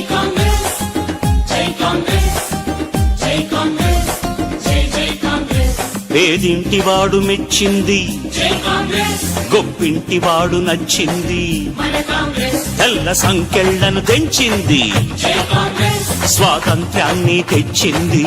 కాంగ్రెస్ పేదింటివాడు మెచ్చింది జై కాంగ్రెస్ గొప్పింటివాడు నచ్చింది. తెల్ల సంకెళ్ళను తెంచింది స్వాతంత్ర్యాన్ని తెచ్చింది.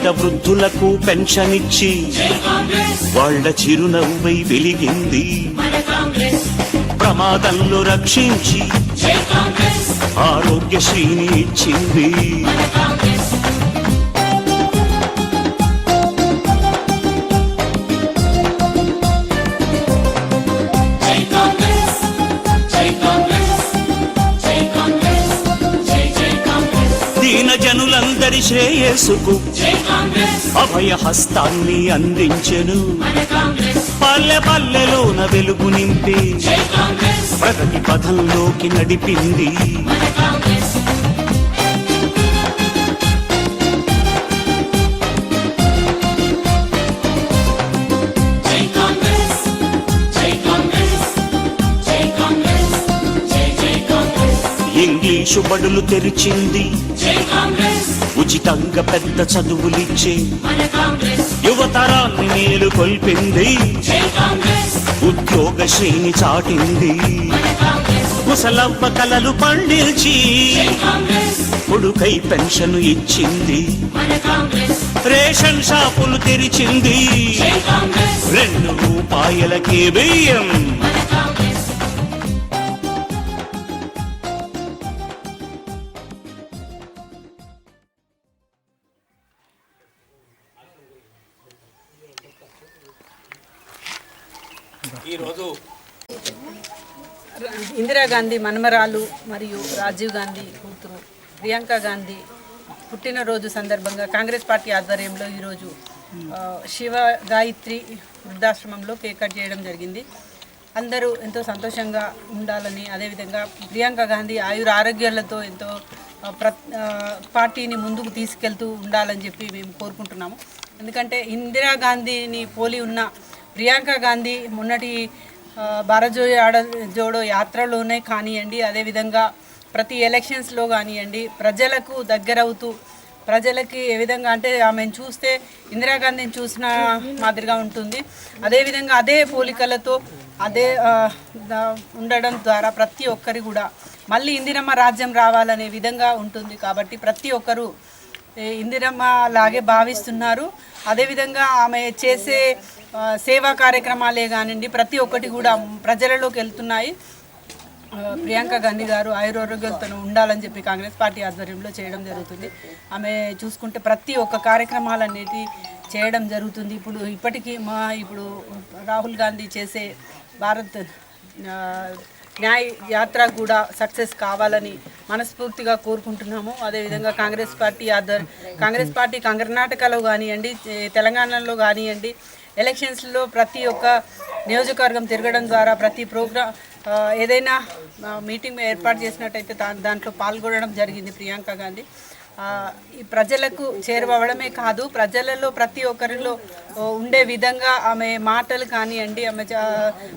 పేద వృద్ధులకు పెన్షన్ ఇచ్చి వాళ్ళ చిరునవ్వై వెలిగింది. ప్రమాదంలో రక్షించి ఆరోగ్యశ్రీని ఇచ్చింది. జనులందరి శ్రేయస్సుకు అభయ హస్తాన్ని అందించెను. పల్లె పల్లెలోన వెలుగు నింపి ప్రగతి పథంలోకి నడిపింది. ఇంగ్లీషు బడులు తెరిచింది. ఉచితంగా పెద్ద చదువులిచ్చే యువతరాన్ని మేలు కొల్పింది. ఉద్యోగ శ్రేణి చాటింది. ముసలవ్వ కలలు కాంగ్రెస్. కొడుకై పెన్షన్ ఇచ్చింది. రేషన్ షాపులు తెరిచింది. రెండు రూపాయలకే బియ్యం. ఈరోజు ఇందిరాగాంధీ మనమరాలు మరియు రాజీవ్ గాంధీ కూతురు ప్రియాంక గాంధీ పుట్టినరోజు సందర్భంగా కాంగ్రెస్ పార్టీ ఆధ్వర్యంలో ఈరోజు శివ గాయత్రి వృద్ధాశ్రమంలో కేక్ కట్ చేయడం జరిగింది. అందరూ ఎంతో సంతోషంగా ఉండాలని అదేవిధంగా ప్రియాంక గాంధీ ఆయుర ఆరోగ్యాలతో ఎంతో ప్ర పార్టీని ముందుకు తీసుకెళ్తూ ఉండాలని చెప్పి మేము కోరుకుంటున్నాము. ఎందుకంటే ఇందిరాగాంధీని పోలి ఉన్న ప్రియాంక గాంధీ మొన్నటి ఆ, భారత్ జోడో ఆడ జోడో యాత్రలోనే కానివ్వండి అదేవిధంగా ప్రతి ఎలక్షన్స్లో కానివ్వండి ప్రజలకు దగ్గరవుతూ ప్రజలకి ఏ విధంగా అంటే ఆమెను చూస్తే ఇందిరాగాంధీని చూసిన మాదిరిగా ఉంటుంది. అదేవిధంగా అదే పోలికలతో అదే ఉండడం ద్వారా ప్రతి ఒక్కరి కూడా మళ్ళీ ఇందిరమ్మ రాజ్యం రావాలనే విధంగా ఉంటుంది కాబట్టి ప్రతి ఒక్కరూ ఇందిరమ్మ లాగే భావిస్తున్నారు. అదేవిధంగా ఆమె చేసే సేవా కార్యక్రమాలే కానివ్వండి ప్రతి ఒక్కటి కూడా ప్రజలలోకి వెళ్తున్నాయి. ప్రియాంక గాంధీ గారు ఆయురారోగ్యాలతో ఉండాలని చెప్పి కాంగ్రెస్ పార్టీ ఆధ్వర్యంలో చేయడం జరుగుతుంది. ఆమె చూసుకుంటే ప్రతి ఒక్క కార్యక్రమాలన్నిటి చేయడం జరుగుతుంది. ఇప్పుడు ఇప్పటికీ మా ఇప్పుడు రాహుల్ గాంధీ చేసే భారత్ న్యాయ యాత్ర కూడా సక్సెస్ కావాలని మనస్ఫూర్తిగా కోరుకుంటున్నాము. అదేవిధంగా కాంగ్రెస్ పార్టీ ఆధ్వర్యం కాంగ్రెస్ పార్టీ కర్ణాటకలో కానివ్వండి తెలంగాణలో కానివ్వండి ఎలక్షన్స్లో ప్రతి ఒక్క నియోజకవర్గం తిరగడం ద్వారా ప్రతి ప్రోగ్రామ్ ఏదైనా మీటింగ్ ఏర్పాటు చేసినట్టయితే దాంట్లో పాల్గొనడం జరిగింది ప్రియాంక గాంధీ. ఈ ప్రజలకు చేరువవడమే కాదు ప్రజలలో ప్రతి ఒక్కరిలో ఉండే విధంగా ఆమె మాటలు కానివ్వండి ఆమె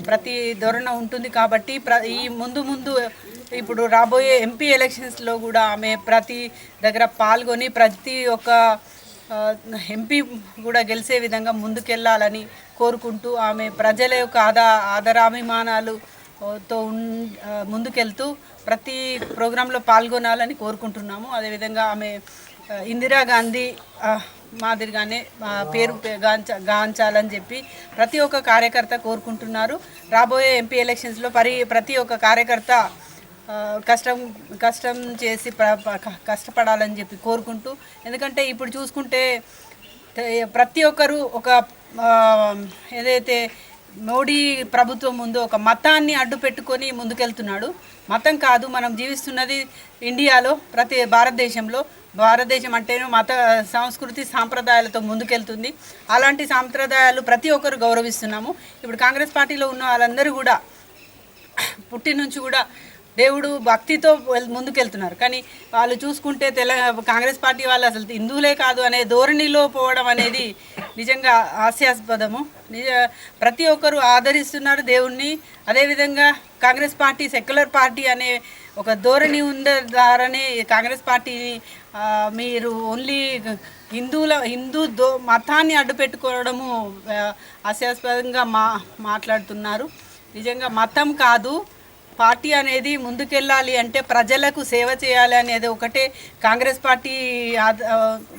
ప్రతి ధోరణ ఉంటుంది కాబట్టి ప్ర ఈ ముందు ముందు ఇప్పుడు రాబోయే ఎంపీ ఎలక్షన్స్లో కూడా ఆమె ప్రతి దగ్గర పాల్గొని ప్రతి ఒక్క ఎంపీ కూడా గెలిచే విధంగా ముందుకెళ్ళాలని కోరుకుంటూ ఆమె ప్రజల యొక్క ఆదా ఆదరాభిమానాలు తో ఉన్- ముందుకెళ్తూ ప్రతి ప్రోగ్రాంలో పాల్గొనాలని కోరుకుంటున్నాము. అదేవిధంగా ఆమె ఇందిరాగాంధీ మాదిరిగానే పేరు గాంచ గాంచాలని చెప్పి ప్రతి ఒక్క కార్యకర్త కోరుకుంటున్నారు. రాబోయే ఎంపీ ఎలక్షన్స్లో పరి ప్రతి ఒక్క కార్యకర్త కష్టం కష్టం చేసి కష్టపడాలని చెప్పి కోరుకుంటూ ఎందుకంటే ఇప్పుడు చూసుకుంటే ప్రతి ఒక్కరు ఒక ఏదైతే మోడీ ప్రభుత్వం ముందు ఒక మతాన్ని అడ్డు పెట్టుకొని ముందుకెళ్తున్నాడు. మతం కాదు మనం జీవిస్తున్నది ఇండియాలో ప్రతి భారతదేశంలో. భారతదేశం అంటేనే మత సంస్కృతి సాంప్రదాయాలతో ముందుకెళ్తుంది. అలాంటి సాంప్రదాయాలు ప్రతి ఒక్కరు గౌరవిస్తున్నాము. ఇప్పుడు కాంగ్రెస్ పార్టీలో ఉన్న వాళ్ళందరూ కూడా పుట్టి నుంచి కూడా దేవుడు భక్తితో ముందుకెళ్తున్నారు. కానీ వాళ్ళు చూసుకుంటే తెల కాంగ్రెస్ పార్టీ వాళ్ళు అసలు హిందువులే కాదు అనే ధోరణిలో పోవడం అనేది నిజంగా హాస్యాస్పదము. నిజ ప్రతి ఒక్కరు ఆదరిస్తున్నారు దేవుణ్ణి. అదేవిధంగా కాంగ్రెస్ పార్టీ సెక్యులర్ పార్టీ అనే ఒక ధోరణి ఉన్న ద్వారానే కాంగ్రెస్ పార్టీని మీరు ఓన్లీ హిందువుల హిందూ దో మతాన్ని అడ్డు పెట్టుకోవడము హాస్యాస్పదంగా మా మాట్లాడుతున్నారు. నిజంగా మతం కాదు. పార్టీ అనేది ముందుకెళ్ళాలి అంటే ప్రజలకు సేవ చేయాలి అనేది ఒకటే కాంగ్రెస్ పార్టీ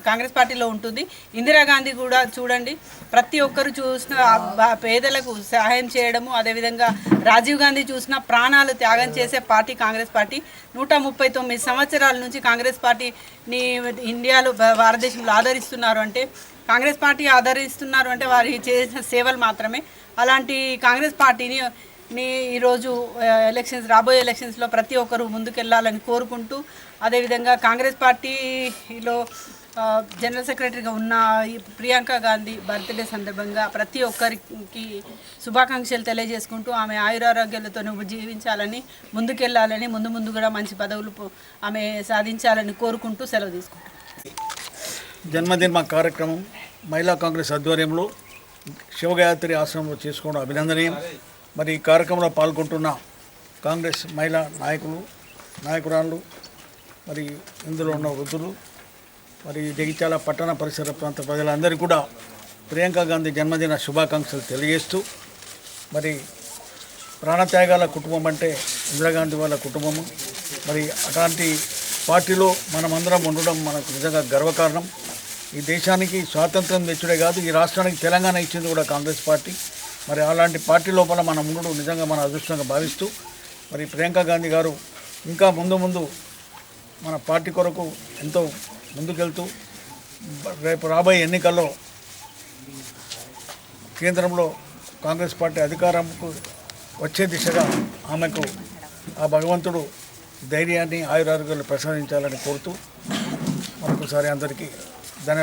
కాంగ్రెస్ పార్టీలో ఉంటుంది. ఇందిరాగాంధీ కూడా చూడండి ప్రతి ఒక్కరు చూసిన పేదలకు సహాయం చేయడము అదేవిధంగా రాజీవ్ గాంధీ చూసిన ప్రాణాలు త్యాగం చేసే పార్టీ కాంగ్రెస్ పార్టీ. నూట ముప్పై తొమ్మిది సంవత్సరాల నుంచి కాంగ్రెస్ పార్టీని ఇండియాలో భారతదేశంలో ఆదరిస్తున్నారు అంటే కాంగ్రెస్ పార్టీ ఆదరిస్తున్నారు అంటే వారి చేసిన సేవలు మాత్రమే. అలాంటి కాంగ్రెస్ పార్టీని ని ఈరోజు ఎలక్షన్స్ రాబోయే ఎలక్షన్స్లో ప్రతి ఒక్కరు ముందుకెళ్ళాలని కోరుకుంటూ అదేవిధంగా కాంగ్రెస్ పార్టీలో జనరల్ సెక్రటరీగా ఉన్న ఈ ప్రియాంక గాంధీ బర్త్డే సందర్భంగా ప్రతి ఒక్కరికి శుభాకాంక్షలు తెలియజేసుకుంటూ ఆమె ఆయురారోగ్యాలతో జీవించాలని ముందుకెళ్ళాలని ముందు ముందు కూడా మంచి పదవులు ఆమె సాధించాలని కోరుకుంటూ సెలవు తీసుకుంటాం జన్మదిన కార్యక్రమం మహిళా కాంగ్రెస్ ఆధ్వర్యంలో శివగాయత్రి ఆశ్రమంలో చేసుకోవడం అభినందనీయం. మరి ఈ కార్యక్రమంలో పాల్గొంటున్న కాంగ్రెస్ మహిళా నాయకులు నాయకురాళ్ళు మరి ఇందులో ఉన్న వృద్ధులు మరి జగిత్యాల పట్టణ పరిసర ప్రాంత ప్రజలందరికీ కూడా ప్రియాంక గాంధీ జన్మదిన శుభాకాంక్షలు తెలియజేస్తూ మరి ప్రాణత్యాగాల కుటుంబం అంటే ఇందిరాగాంధీ వాళ్ళ కుటుంబము. మరి అలాంటి పార్టీలో మనమందరం ఉండడం మనకు నిజంగా గర్వకారణం. ఈ దేశానికి స్వాతంత్రం తెచ్చుడే కాదు ఈ రాష్ట్రానికి తెలంగాణ ఇచ్చింది కూడా కాంగ్రెస్ పార్టీ. మరి అలాంటి పార్టీ లోపల మనం ఉండడం నిజంగా మన అదృష్టంగా భావిస్తూ మరి ప్రియాంక గాంధీ గారు ఇంకా ముందు ముందు మన పార్టీ కొరకు ఎంతో ముందుకెళ్తూ రేపు రాబోయే ఎన్నికల్లో కేంద్రంలో కాంగ్రెస్ పార్టీ అధికారంకు వచ్చే దిశగా ఆమెకు ఆ భగవంతుడు ధైర్యాన్ని ఆయురారోగ్యాలు ప్రసాదించాలని కోరుతూ మరొకసారి అందరికీ ధన్యవాదాలు.